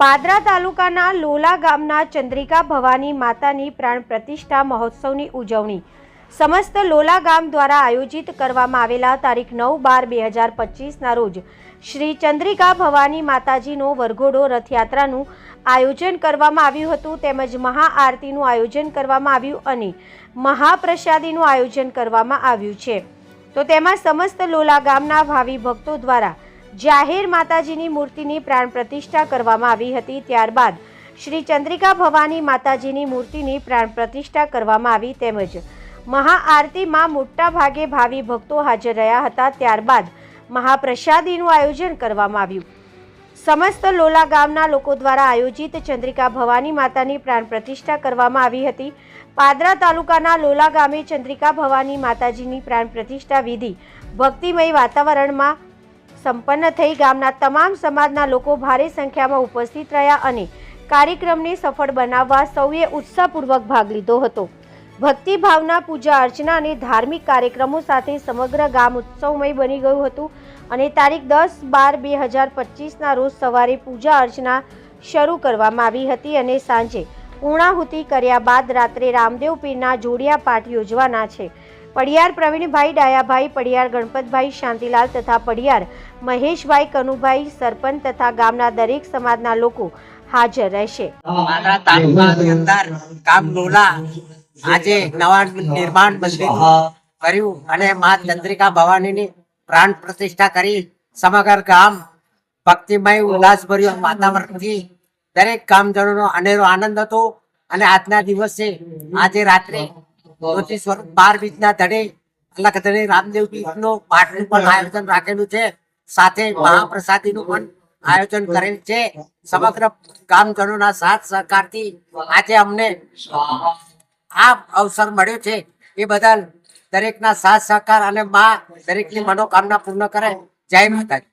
પાદરા તાલુકાના લોલા ગામના ચંદ્રિકા ભવાની માતાની પ્રાણ પ્રતિષ્ઠા મહોત્સવની ઉજવણી. સમસ્ત લોલા ગામ દ્વારા આયોજિત કરવામાં આવેલા તારીખ નવ બાર બે હજાર પચીસના રોજ શ્રી ચંદ્રિકા ભવાની માતાજીનો વરઘોડો રથયાત્રાનું આયોજન કરવામાં આવ્યું હતું તેમજ મહાઆરતીનું આયોજન કરવામાં આવ્યું અને મહાપ્રસાદીનું આયોજન કરવામાં આવ્યું છે. તો તેમાં સમસ્ત લોલા ગામના ભાવિ ભક્તો દ્વારા જાહેર માતાજીની મૂર્તિની પ્રાણ પ્રતિષ્ઠા કરવામાં આવી હતી. ત્યારબાદ શ્રી ચંદ્રિકા ભવાની માતાજીની મૂર્તિની પ્રાણ પ્રતિષ્ઠા કરવામાં આવી તેમજ મહાઆરતીમાં મોટા ભાગે ભાવિ ભક્તો હાજર રહ્યા હતા. ત્યારબાદ મહાપ્રસાદીનું આયોજન કરવામાં આવ્યું. સમસ્ત લોલા ગામના લોકો દ્વારા આયોજિત ચંદ્રિકા ભવાની માતાની પ્રાણ પ્રતિષ્ઠા કરવામાં આવી હતી. પાદરા તાલુકાના લોલા ગામે ચંદ્રિકા ભવાની માતાજીની પ્રાણ પ્રતિષ્ઠા વિધિ ભક્તિમય વાતાવરણમાં સંપન્ન થઈ ગામના તમામ સમાજના લોકો ભારે સંખ્યામાં ઉપસ્થિત રહ્યા અને કાર્યક્રમને સફળ બનાવવા સૌએ ઉત્સાહપૂર્વક ભાગ લીધો હતો. ભક્તિ ભાવના, પૂજા અર્ચના અને ધાર્મિક કાર્યક્રમો સાથે સમગ્ર ગામ ઉત્સવમય બની ગયું હતું અને તારીખ દસ બાર બે હજાર પચીસના રોજ સવારે પૂજા અર્ચના શરૂ કરવામાં આવી હતી અને સાંજે પૂર્ણાહુતિ કર્યા બાદ રાત્રે રામદેવ પીરના જોડિયા પાઠ યોજવાના છે. પડિયાર પ્રવીણભાઈ ડાયાભાઈ, પડિયાર ગણપતભાઈ શાંતિલાલ તથા પડિયાર મહેશભાઈ કનુભાઈ સરપંચ તથા ગામના દરેક સમાજના લોકો હાજર રહેશે. આજે નવા નિર્માણ મંદિર કર્યું અને મા ચંદ્રિકા ભવાનીની પ્રાણ પ્રતિષ્ઠા કરી સમગ્ર ગામ ભક્તિમય, ઉલ્લાસભર્યું વાતાવરણથી દરેક ગામજનોનો અનેરો આનંદ હતો. અને આજના દિવસે આજે રાત્રે જ્યોતિ સ્વરૂપ બાર બીજના ધડે, અલગ ધડે રામદેવ નો પાઠનું પણ આયોજન રાખેલું છે. સાથે મહાપ્રસાદીનું પણ આયોજન કરેલ છે. સમગ્ર ગામજનોના સાથ સહકારથી આજે અમને આ અવસર મળ્યો છે. એ બદલ દરેકના સાથ સહકાર અને મા દરેકની મનોકામના પૂર્ણ કરે. જય માતાજી.